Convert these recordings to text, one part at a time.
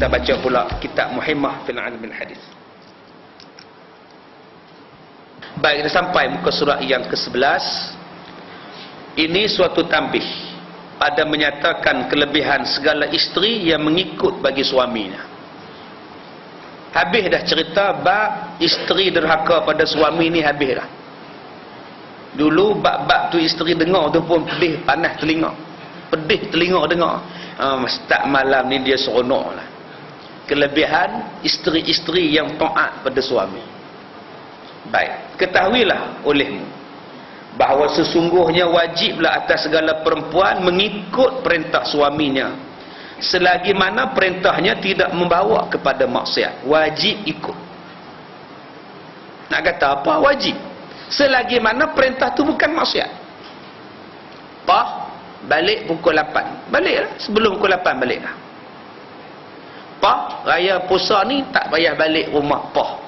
kita baca pula kitab Muhimmah fil Ilm al Hadis. Baik, kita sampai muka surat yang ke-11. Ini suatu tambih pada menyatakan kelebihan segala isteri yang mengikut bagi suaminya. Habis dah cerita bab isteri derhaka pada suami ni habis dah. Dulu bab-bab tu isteri dengar tu pun pedih panas telinga. Pedih telinga dengar. Uh, start malam ni dia seronok lah. Kelebihan isteri-isteri yang taat pada suami. Baik, ketahuilah olehmu bahawa sesungguhnya wajiblah atas segala perempuan mengikut perintah suaminya selagi mana perintahnya tidak membawa kepada maksiat. Wajib ikut. Nak kata apa? Wajib. Selagi mana perintah tu bukan maksiat. Pah balik pukul 8 balik lah sebelum pukul 8 balik pah raya puasa ni tak payah balik rumah pah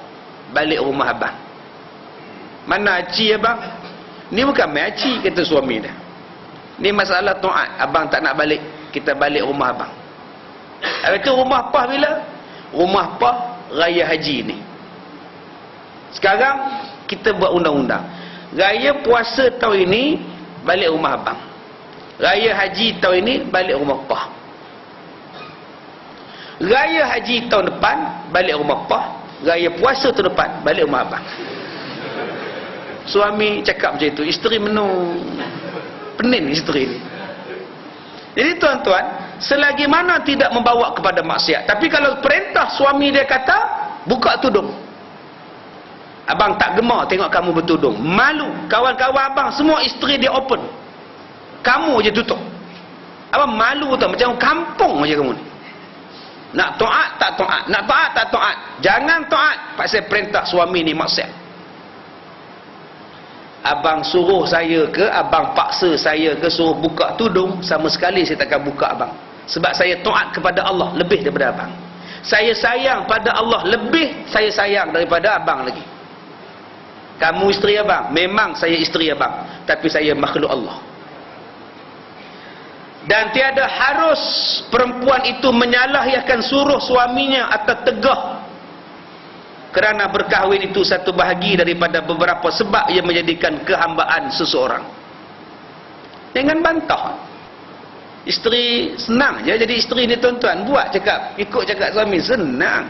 balik rumah abang mana aci abang ni bukan main aci kata suami dia ni masalah taat abang tak nak balik kita balik rumah abang Habis tu rumah pah bila? Rumah pah raya haji ni. Sekarang kita buat undang-undang. Raya puasa tahun ini balik rumah abang. Raya haji tahun ini balik rumah pah. Raya haji tahun depan balik rumah pah. Raya puasa tahun depan balik rumah abang. Suami cakap macam itu, isteri menung. Penin isteri ni. Jadi tuan-tuan, selagi mana tidak membawa kepada maksiat. Tapi kalau perintah suami dia kata, buka tudung. Abang tak gemar tengok kamu bertudung. Malu. Kawan-kawan abang semua isteri dia open. Kamu je tutup. Abang malu tu macam kampung je kamu ni. Nak taat tak taat. Nak taat tak taat. Jangan taat pasal perintah suami ni maksiat. Abang suruh saya ke, abang paksa saya ke suruh buka tudung, sama sekali saya takkan buka abang. Sebab saya taat kepada Allah lebih daripada abang. Saya sayang pada Allah lebih saya sayang daripada abang lagi. Kamu isteri abang, memang saya isteri abang, tapi saya makhluk Allah. Dan tiada harus perempuan itu menyalahkan suruh suaminya atau tegah kerana berkahwin itu satu bahagi daripada beberapa sebab yang menjadikan kehambaan seseorang. Jangan bantah. Isteri senang je jadi isteri ni tuan-tuan. Buat cakap ikut cakap suami senang.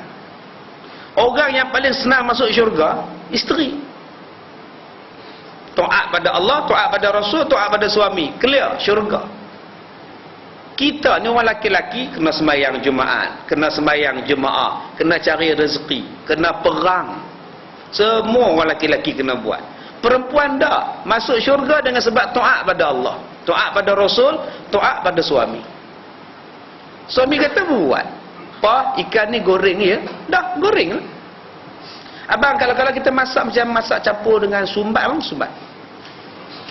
Orang yang paling senang masuk syurga isteri. Taat pada Allah taat pada Rasul taat pada suami. Clear syurga kita ni orang laki-laki kena sembahyang Jumaat, kena sembahyang Jemaah, kena cari rezeki, kena perang. Semua orang laki-laki kena buat. Perempuan tak masuk syurga dengan sebab taat pada Allah, taat pada Rasul, taat pada suami. Suami kata buat. Pa, ikan ni goreng ya. Dah, goreng lah. Abang kalau kalau kita masak macam masak campur dengan sumbat, bang, sumbat.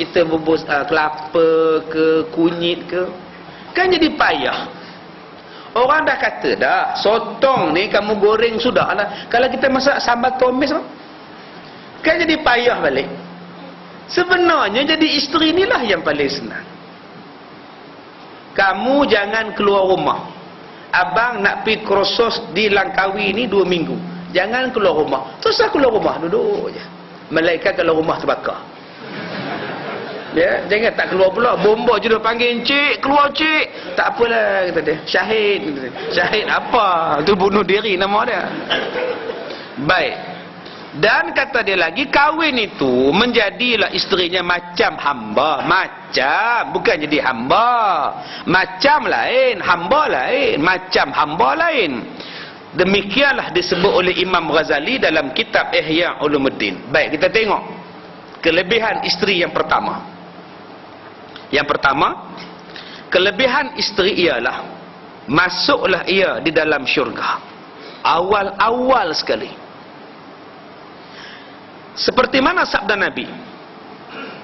Kita bubus uh, kelapa ke kunyit ke, kan jadi payah. Orang dah kata dah sotong ni kamu goreng sudah lah. Kalau kita masak sambal tomis kan jadi payah balik. Sebenarnya jadi isteri inilah yang paling senang. Kamu jangan keluar rumah. Abang nak pergi krosos di Langkawi ni dua minggu. Jangan keluar rumah. Terus keluar rumah duduk je. Malaikat kalau rumah terbakar ya jangan tak keluar pula. Bomba je dah panggil encik keluar cik tak apalah kata dia. Syahid dia. syahid apa? Tu bunuh diri nama dia. Baik. Dan kata dia lagi kahwin itu menjadilah isterinya macam hamba. Macam bukan jadi hamba. Macam lain hamba lain macam hamba lain. Demikianlah disebut oleh Imam Ghazali dalam kitab Ihya Ulumuddin. Baik kita tengok kelebihan isteri yang pertama yang pertama, kelebihan isteri ialah masuklah ia di dalam syurga. Awal-awal sekali. Seperti mana sabda Nabi?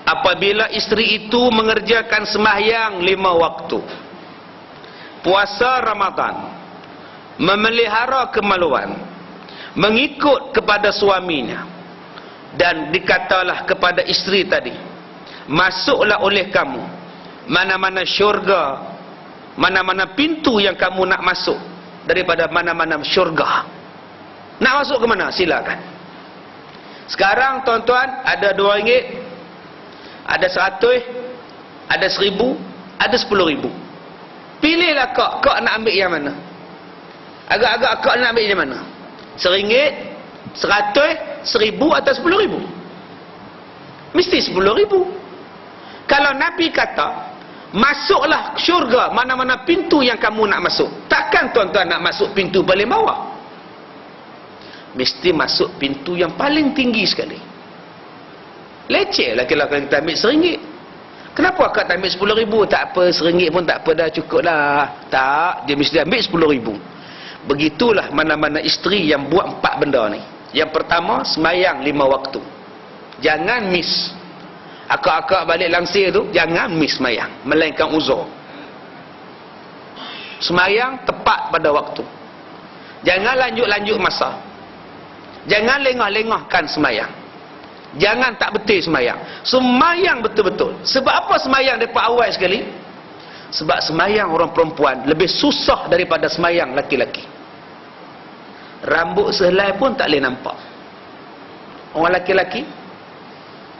Apabila isteri itu mengerjakan sembahyang lima waktu, puasa Ramadan, memelihara kemaluan, mengikut kepada suaminya, dan dikatalah kepada isteri tadi, masuklah oleh kamu mana-mana syurga mana-mana pintu yang kamu nak masuk daripada mana-mana syurga. Nak masuk ke mana? Silakan. Sekarang tuan-tuan ada dua ringgit, ada seratus, ada seribu, ada sepuluh ribu. Pilihlah kak, kak nak ambil yang mana? Agak-agak kak nak ambil yang mana? Seringgit, seratus, seribu atau sepuluh ribu? Mesti sepuluh ribu. Kalau Nabi kata, masuklah syurga mana-mana pintu yang kamu nak masuk. Takkan tuan-tuan nak masuk pintu paling bawah? Mesti masuk pintu yang paling tinggi sekali. Leceh lah kalau kita ambil seringgit. Kenapa akak tak ambil sepuluh ribu? Tak apa, seringgit pun tak apa dah cukup lah. Tak, dia mesti ambil sepuluh ribu. Begitulah mana-mana isteri yang buat empat benda ni. Yang pertama, semayang lima waktu. Jangan miss. Akak-akak balik langsir tu, jangan miss semayang. Melainkan uzur. Semayang tepat pada waktu. Jangan lanjut-lanjut masa. Jangan lengah-lengahkan semayang. Jangan tak betul semayang. Semayang betul-betul. Sebab apa semayang daripada awal sekali? Sebab semayang orang perempuan lebih susah daripada semayang laki-laki. Rambut sehelai pun tak boleh nampak. Orang laki-laki,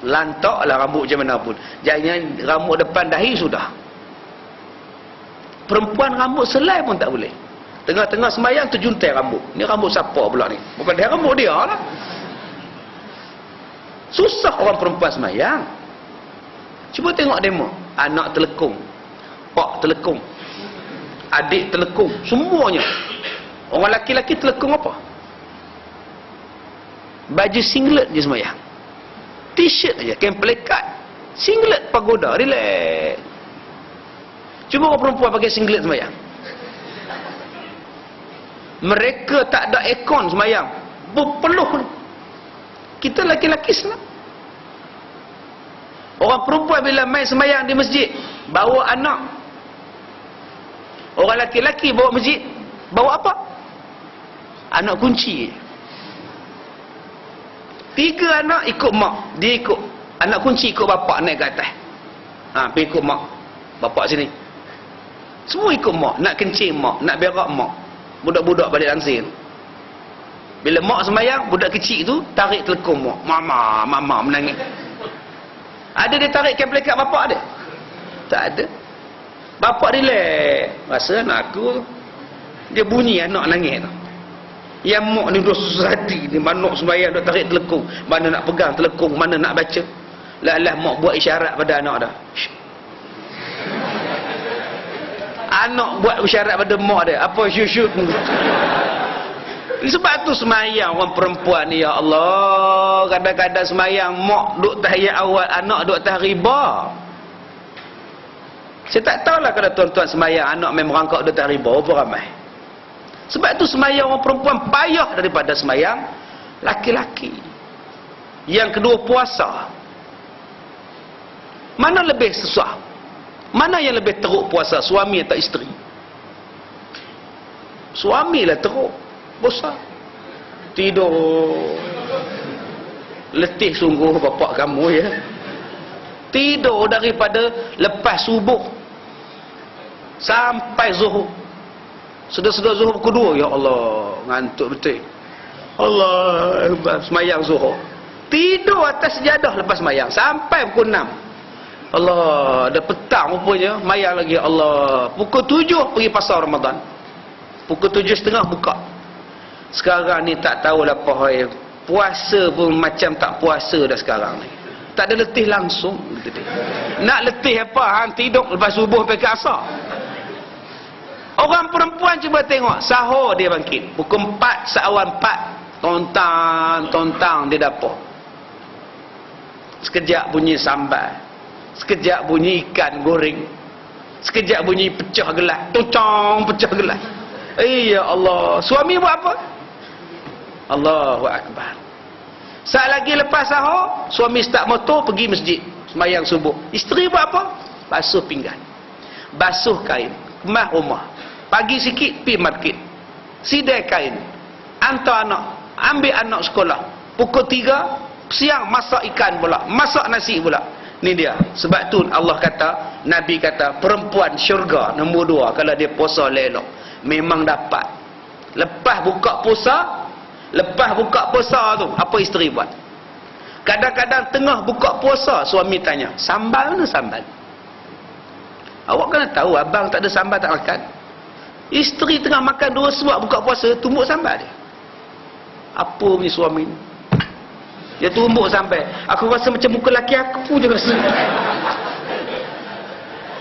lantaklah rambut macam mana pun. Jangan rambut depan dahi sudah. Perempuan rambut selai pun tak boleh. Tengah-tengah semayang terjuntai rambut. Ni rambut siapa pula ni? Bukan dia rambut dia lah. Susah orang perempuan semayang. Cuba tengok demo. Anak telekung. Pak telekung. Adik telekung. Semuanya. Orang laki-laki telekung apa? Baju singlet je semayang t-shirt aja, kain pelekat. Singlet pagoda relax. Cuba orang perempuan pakai singlet semayang mereka tak ada ekon semayang berpeluh. Kita laki-laki senang. Orang perempuan bila main semayang di masjid bawa anak. Orang laki-laki bawa masjid bawa apa? Anak kunci Tiga anak ikut mak. Dia ikut. Anak kunci ikut bapak naik ke atas. Ha, pergi ikut mak. Bapak sini. Semua ikut mak. Nak kencing mak. Nak berak mak. Budak-budak balik langsir. Bila mak semayang, budak kecil tu tarik telekung mak. Mama, mama menangis. Ada dia tarik kabel kat bapak dia? Tak ada. Bapak relax. Rasa anak aku dia bunyi anak nangis tu. Yang mak ni dah susah hati ni mana nak sembahyang dah tarik telekung, mana nak pegang telekung, mana nak baca. Lah mak buat isyarat pada anak dah. Anak buat isyarat pada mak dia. Apa syut-syut Sebab tu semayang orang perempuan ni ya Allah. Kadang-kadang semayang mak duk tahiyat awal, anak duk tah riba. Saya tak tahulah kalau tuan-tuan semayang anak memang rangkak duk tah riba. Berapa ramai? Sebab itu semayang orang perempuan payah daripada semayang laki-laki. Yang kedua puasa. Mana lebih susah? Mana yang lebih teruk puasa? Suami atau isteri? Suami lah teruk. Bosan. Tidur. Letih sungguh bapak kamu ya. Tidur daripada lepas subuh. Sampai zuhur. Sudah-sudah zuhur kedua ya Allah ngantuk betul. Allah semayang zuhur. Tidur atas sejadah lepas semayang sampai pukul 6. Allah dah petang rupanya mayang lagi Allah. Pukul 7 pergi pasar Ramadan. Pukul 7 setengah buka. Sekarang ni tak tahu lah apa Puasa pun macam tak puasa dah sekarang ni. Tak ada letih langsung. Nak letih apa? Hang tidur lepas subuh pergi ke asar. Orang perempuan cuba tengok sahur dia bangkit. Pukul 4 seawan 4 tontang tontang di dapur. Sekejap bunyi sambal. Sekejap bunyi ikan goreng. Sekejap bunyi pecah gelas. Tocong pecah gelas. Ya Allah, suami buat apa? Allahu akbar. Saat lagi lepas sahur, suami start motor pergi masjid sembahyang subuh. Isteri buat apa? Basuh pinggan. Basuh kain, kemah rumah Pagi sikit, pi market. Sidai kain. Antar anak. Ambil anak sekolah. Pukul tiga, siang masak ikan pula. Masak nasi pula. Ni dia. Sebab tu Allah kata, Nabi kata, perempuan syurga nombor dua kalau dia puasa lelok. Memang dapat. Lepas buka puasa, lepas buka puasa tu, apa isteri buat? Kadang-kadang tengah buka puasa, suami tanya, sambal mana sambal? Awak kena tahu, abang tak ada sambal tak makan. Isteri tengah makan dua suap buka puasa, tumbuk sambal dia. Apa punya suami ni? Dia tumbuk sampai. Aku rasa macam muka laki aku je rasa.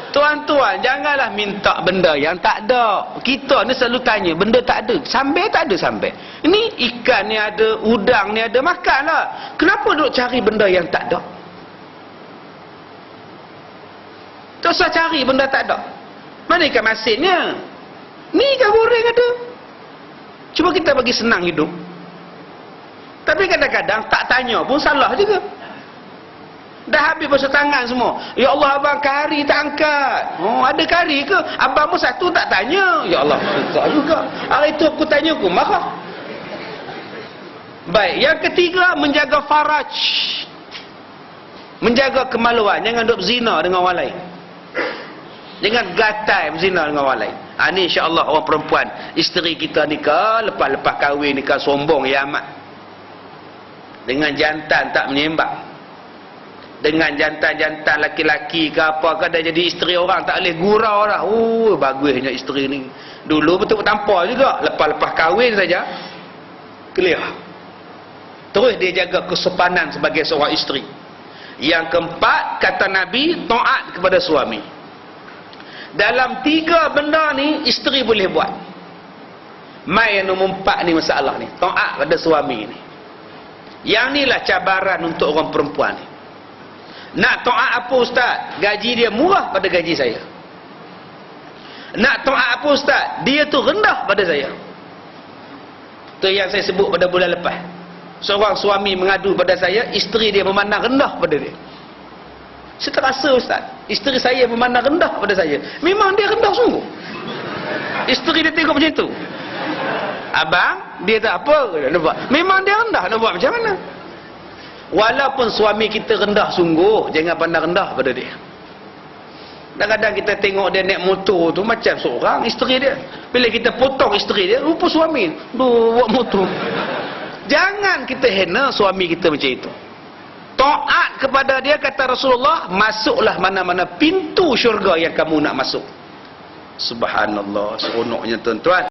Tuan-tuan, janganlah minta benda yang tak ada. Kita ni selalu tanya, benda tak ada. Sampai tak ada sampai. Ini ikan ni ada, udang ni ada, makanlah. Kenapa duk cari benda yang tak ada? Tak usah cari benda tak ada. Mana ikan masinnya? Ni ikan goreng ada. Cuba kita bagi senang hidup. Tapi kadang-kadang tak tanya pun salah juga. Dah habis basuh tangan semua. Ya Allah abang kari tak angkat. Oh ada kari ke? Abang pun satu tak tanya. Ya Allah tak juga. Hari itu aku tanya aku marah. Baik, yang ketiga menjaga faraj. Menjaga kemaluan, jangan duk zina dengan orang lain. Jangan gatai berzina dengan orang lain. Ha, ni insya-Allah orang perempuan, isteri kita nikah, lepas-lepas kahwin nikah sombong ya amat. Dengan jantan tak menyembah. Dengan jantan-jantan laki-laki ke apa ke dia jadi isteri orang tak boleh gurau dah oh bagusnya isteri ni. Dulu betul tampar juga. Lepas-lepas kahwin saja clear. Terus dia jaga kesopanan sebagai seorang isteri. Yang keempat kata Nabi taat kepada suami dalam tiga benda ni isteri boleh buat mai yang nombor empat ni masalah ni taat pada suami ni yang inilah cabaran untuk orang perempuan ni nak taat apa ustaz? Gaji dia murah pada gaji saya. Nak taat apa ustaz? Dia tu rendah pada saya. Itu yang saya sebut pada bulan lepas. Seorang suami mengadu pada saya, isteri dia memandang rendah pada dia. Saya terasa ustaz, isteri saya memandang rendah pada saya. Memang dia rendah sungguh. Isteri dia tengok macam tu. Abang, dia tak apa. Memang dia rendah, nak buat macam mana? Walaupun suami kita rendah sungguh, jangan pandang rendah pada dia. Kadang-kadang kita tengok dia naik motor tu macam seorang isteri dia. Bila kita potong isteri dia, rupa suami. Buat motor. Jangan kita hina suami kita macam itu. Taat kepada dia kata Rasulullah, masuklah mana-mana pintu syurga yang kamu nak masuk. Subhanallah, seronoknya tuan-tuan.